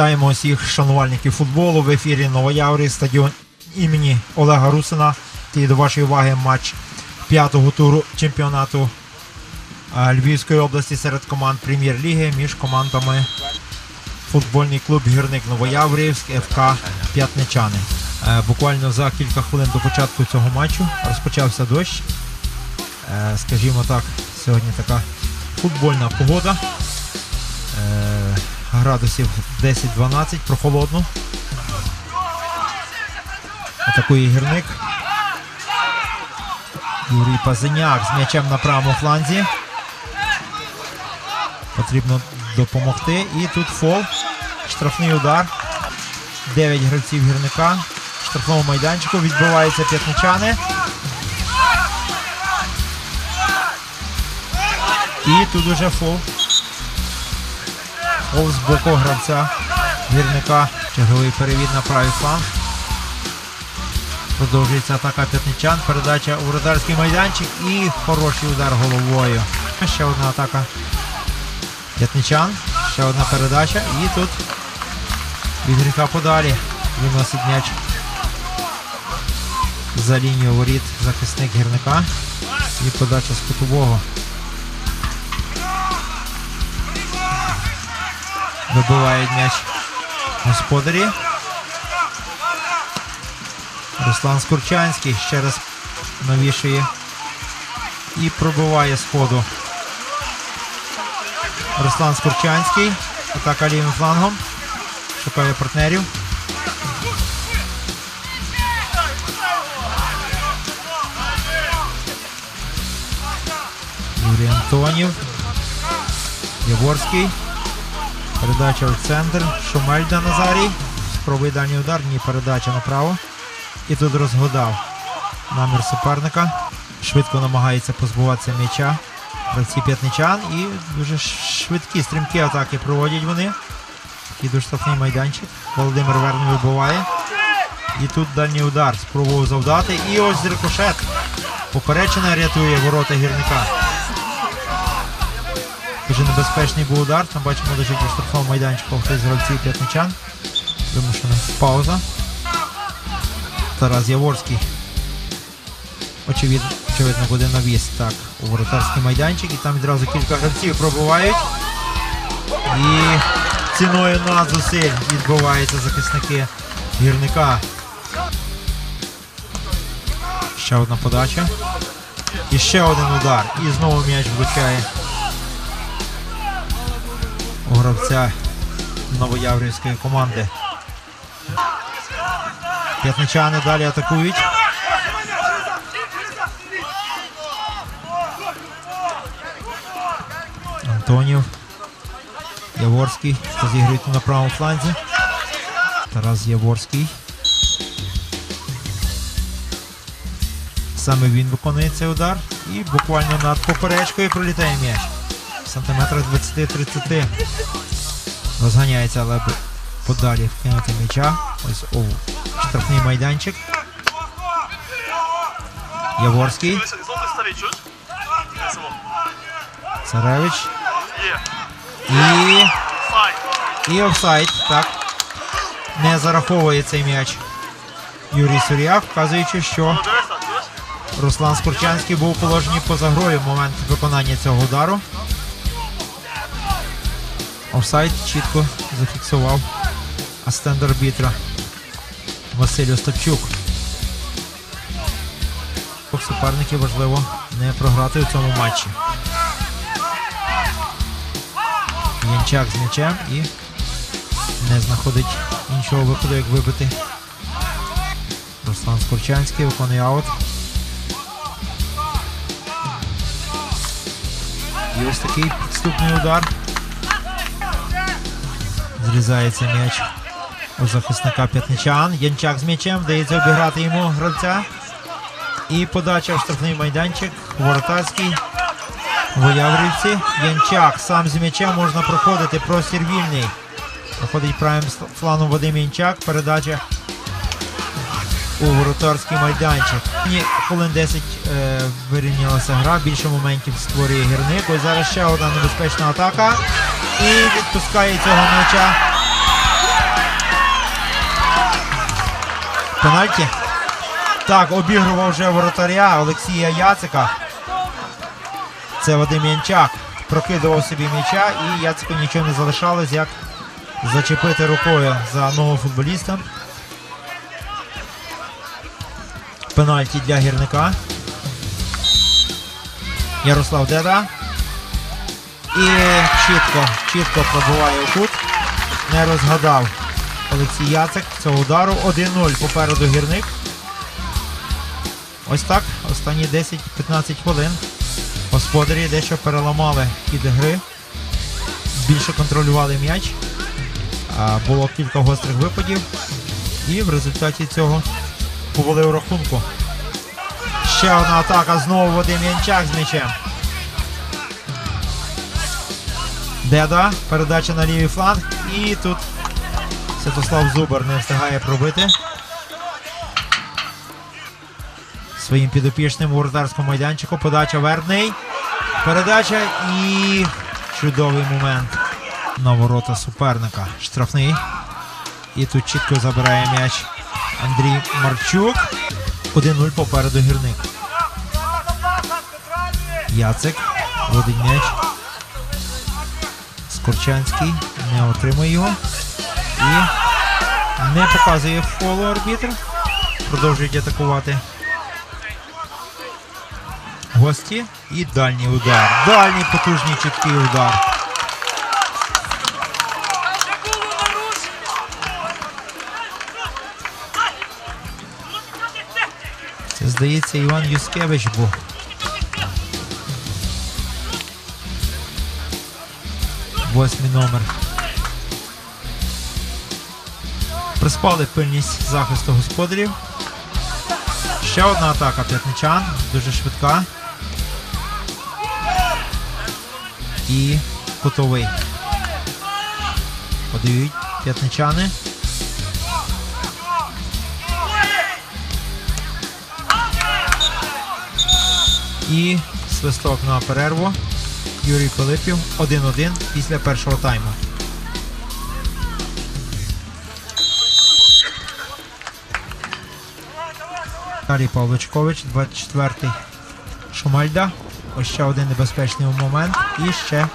Вітаємо усіх шанувальників футболу в ефірі Новояврі, стадіон імені Олега Русина. І до вашої уваги матч п'ятого туру чемпіонату Львівської області серед команд прем'єр-ліги між командами футбольний клуб Гірник Новояврівськ ФК П'ятничани. Е, Буквально за кілька хвилин до початку цього матчу розпочався дощ. Е, Скажімо так, сьогодні така футбольна погода. Градусів 10-12, прохолодно. Атакує гірник. Юрій Пазиняк з м'ячем на правому фланзі. Потрібно допомогти. І тут фол. Штрафний удар. 9 гравців гірника. В штрафному майданчику відбиваються п'ятничани. І тут уже фол. Фол з боку гравця гірника. Черговий перевід на правий фланг. Продовжується атака п'ятничан. Передача у вратарський майданчик і хороший удар головою. Ще одна атака п'ятничан. Ще одна передача. І тут від подалі виносить м'яч за лінію воріт захисник гірника. І подача з кутового. Вибивають м'яч господарі. Руслан Скурчанський ще раз навішує і пробиває з ходу. Руслан Скурчанський. Атака лівим флангом. Шукає партнерів. Юрій Антонів. Яворський. Передача в центр. Шумельда Назарій. Спробує дальній удар. Ні, передача направо. І тут розгадав намір суперника. Швидко намагається позбуватися м'яча. Гравці п'ятничан і дуже швидкі, стрімкі атаки проводять вони. І до штрафний майданчик. Володимир Верний вибиває. І тут дальній удар. Спробував завдати. І ось рикошет. Поперечина рятує ворота гірника. Дуже небезпечний був удар. Там бачимо лежить у штрафному майданчику хтось з гравців п'ятничан. Вимушена пауза. Тарас Яворський. Очевидно, очевидно буде навіс так у воротарський майданчик. І там відразу кілька гравців пробувають. І ціною надзусиль відбуваються захисники гірника. Ще одна подача. І ще один удар. І знову м'яч влучає гравця новояврівської команди. П'ятничани далі атакують. Антонів. Яворський. Розігрують на правому фланзі. Тарас Яворський. Саме він виконує цей удар. І буквально над поперечкою пролітає м'яч. Сантиметрах 20-30. Розганяється, але подалі вкинути м'яча. Ось у штрафний майданчик. Яворський. Царевич. І. І офсайд. Так. Не зараховує цей м'яч. Юрій Сур'як, вказуючи, що? Руслан Скорчанський був у положенні поза грою в момент виконання цього удару. Офсайд чітко зафіксував асистент Василь Остапчук. Суперників важливо не програти у цьому матчі. Янчак з м'ячем і не знаходить іншого виходу, як вибити. Руслан Скорчанський виконує аут. І ось такий підступний удар. Зрізається м'яч у захисника п'ятничан. Янчак з м'ячем, вдається обіграти йому гравця. І подача в штрафний майданчик. Воротарський. Вояврівці. Янчак сам з м'ячем можна проходити. Простір вільний. Проходить правим фланом Вадим Янчак. Передача у воротарський майданчик. Ні, хвилин 10 е, вирівнялася гра, більше моментів створює гірник. Ось зараз ще одна небезпечна атака. І відпускає цього м'яча. Пенальті. Так, обігрував вже воротаря Олексія Яцика. Це Вадим Янчак. Прокидував собі м'яча і Яцику нічого не залишалось, як зачепити рукою за ногу футболіста. Пенальті для гірника. Ярослав Деда. І чітко, чітко пробиває у кут. Не розгадав Олексій Яцик цього удару. 1-0 попереду гірник. Ось так. Останні 10-15 хвилин. Господарі дещо переламали хід гри. Більше контролювали м'яч. Було кілька гострих випадів. І в результаті цього повели рахунку. Ще одна атака. Знову Вадим Янчак з м'ячем. Деда. Передача на лівий фланг. І тут Святослав Зубар не встигає пробити. Своїм підопічним у воротарському майданчику. Подача верхний. Передача і чудовий момент на ворота суперника. Штрафний. І тут чітко забирає м'яч Андрій Марчук. 1-0 попереду гірник. Яцик. Водить м'яч. Скорчанський не отримує його. І не показує фолу арбітр. Продовжують атакувати. Гості і дальній удар. Дальній потужний чіткий удар. Здається Іван Юскевич був. Восьмий номер. Приспали пильність захисту господарів. Ще одна атака п'ятничан. Дуже швидка. І кутовий. Подають п'ятничани. І свисток на перерву. Юрій Пилипів 1-1 після першого тайму. Далі Павличкович, 24-й Шумальда. Ось ще один небезпечний момент. І ще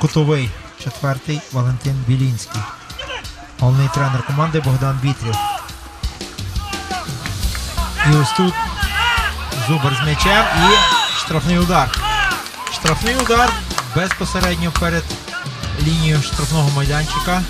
кутовий, четвертий Валентин Білінський. Головний тренер команди Богдан Бітрів. І ось тут Зубар з м'ячем і штрафний удар. Штрафний удар безпосередньо перед лінією штрафного майданчика.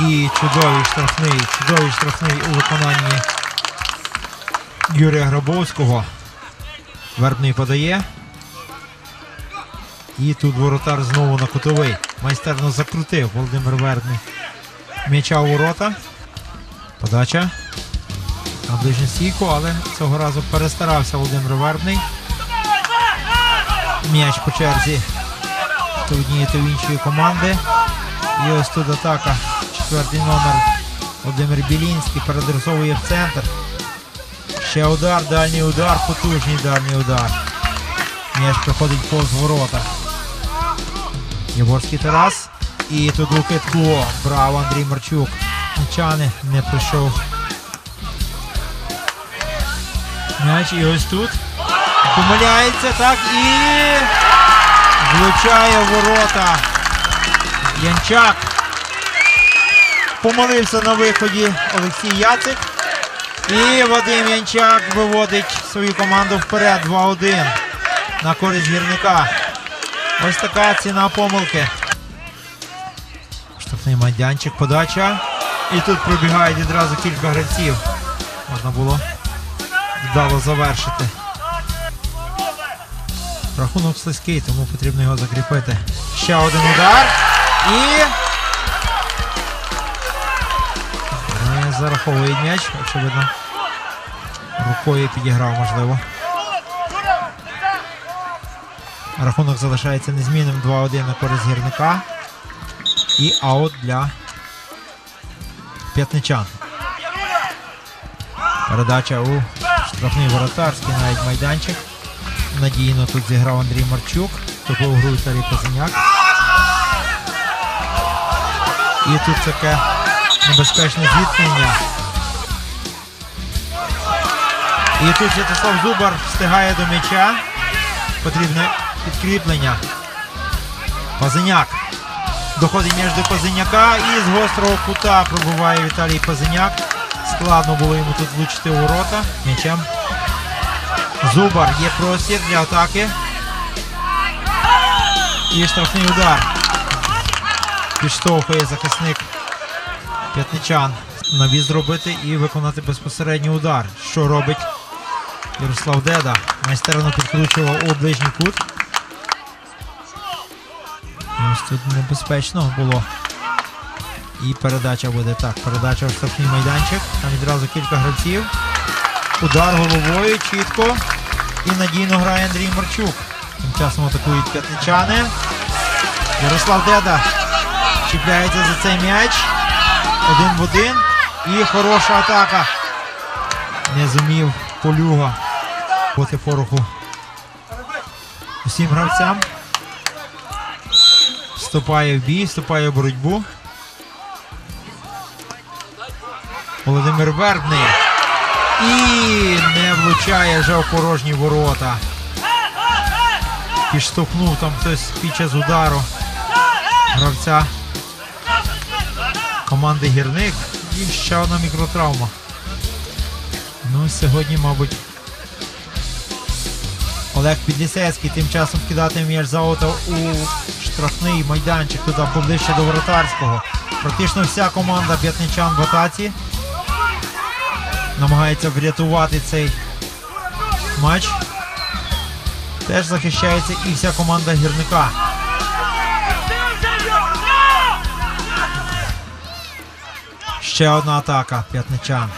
І чудовий штрафний, чудовий штрафний у виконанні Юрія Грабовського. Вербний подає. І тут воротар знову на кутовий. Майстерно закрутив Володимир Вербний. М'яча у ворота. Подача. На ближню стійку, але цього разу перестарався Володимир Вербний. М'яч по черзі то однієї, то іншої команди. І ось тут атака. Четвертий номер Володимир Білінський передресовує в центр. Ще удар, дальній удар, потужний дальній удар. М'яч проходить повз ворота. Єворський Тарас. І тут у китку. Браво, Андрій Марчук. Мчани не прийшов. М'яч і ось тут. Помиляється так і влучає ворота. Янчак. Помолився на виході Олексій Яцик. І Вадим Янчак виводить свою команду вперед 2-1 на користь гірника. Ось така ціна помилки. Штрафний майданчик, подача. І тут пробігають відразу кілька гравців. Можна було вдало завершити. Рахунок слизький, тому потрібно його закріпити. Ще один удар. І. Не зараховує м'яч, очевидно. Рукою підіграв, можливо. Рахунок залишається незмінним 2-1 на користь гірника. І аут для п'ятничан. Передача у штрафний воротарський навіть майданчик. Надійно тут зіграв Андрій Марчук. Тупив гру Віталій Козаняк. І тут таке небезпечне зіткнення. І тут Святослав Зубар встигає до м'яча. Потрібне підкріплення. Пазиняк. Доходить м'яч до Пазиняка і з гострого кута пробиває Віталій Пазиняк. Складно було йому тут влучити у ворота м'ячем. Зубар є простір для атаки. І штрафний удар. Підштовхує захисник п'ятничан. Навіз зробити і виконати безпосередній удар. Що робить Ярослав Деда? Майстерно підкручував у ближній кут. Ось тут небезпечно було. І передача буде так. Передача в штрафний майданчик. Там відразу кілька гравців. Удар головою чітко. І надійно грає Андрій Марчук. Тим часом атакують п'ятничани. Ярослав Деда чіпляється за цей м'яч. Один в один. І хороша атака. Не зумів полюга бути пороху усім гравцям. Вступає в бій, вступає в боротьбу. Володимир Вербний. І не влучає вже в порожні ворота. Підштовхнув там хтось під час удару гравця команди гірник. І ще одна мікротравма. Ну, сьогодні, мабуть, Олег Підлісецький тим часом кидати м'яч за аута у штрафний майданчик туди поближче до воротарського. Практично вся команда п'ятничан в атаці. Намагається врятувати цей матч. Теж захищається і вся команда гірника. Ще одна атака п'ятничан.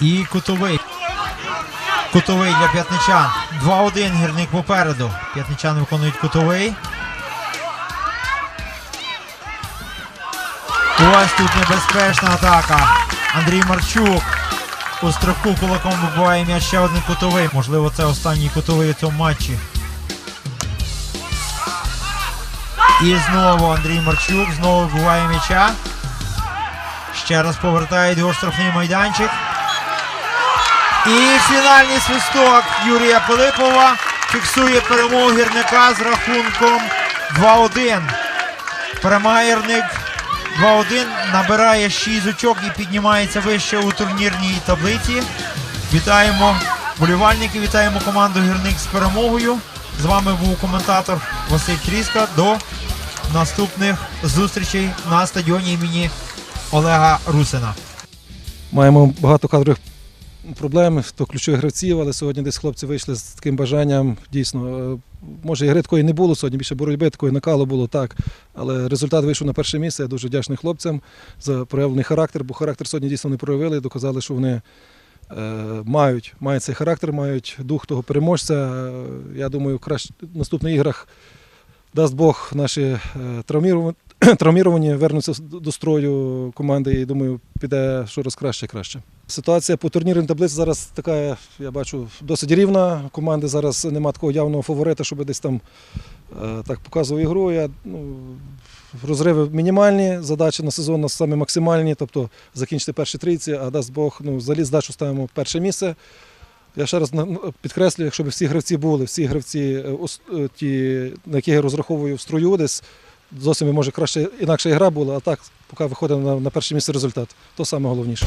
І кутовий. Кутовий для п'ятничан. 2-1 гірник попереду. П'ятничани виконують кутовий. Ось тут небезпечна атака. Андрій Марчук. У стрибку кулаком вибиває м'яч ще один кутовий. Можливо, це останній кутовий у цьому матчі. І знову Андрій Марчук знову вбиває м'яча. Ще раз повертає його штрафний майданчик. І фінальний свисток Юрія Пилипова фіксує перемогу гірника з рахунком 2-1. Перемагає гірник 2-1, набирає 6 очок і піднімається вище у турнірній таблиці. Вітаємо болівальники, вітаємо команду гірник з перемогою. З вами був коментатор Василь Тріска. До наступних зустрічей на стадіоні імені Олега Русина. Маємо багато кадрових проблем, то ключових гравців, але сьогодні десь хлопці вийшли з таким бажанням. Дійсно, е, може, ігри такої не було сьогодні, більше боротьби такої накалу було так. Але результат вийшов на перше місце. Я дуже вдячний хлопцям за проявлений характер, бо характер сьогодні дійсно не проявили, доказали, що вони. е, Мають, мають цей характер, мають дух того переможця. Е, Я думаю, краще в наступних іграх дасть Бог наші травміровані, вернуться до строю команди і думаю, піде щораз краще краще. Ситуація по турнірній таблиці зараз така, я бачу, досить рівна. Команди зараз немає такого явного фаворита, щоб десь там е, так показував ігру. Я, ну, розриви мінімальні, задачі на сезон у нас саме максимальні, тобто закінчити перші трійці, а дасть Бог, ну, взагалі здачу ставимо перше місце. Я ще раз підкреслюю, якщо б всі гравці були, всі гравці, е, е, ті, на які я розраховую в строю десь, зовсім може краще інакша ігра була, а так, поки виходимо на, на перше місце результат, то саме головніше.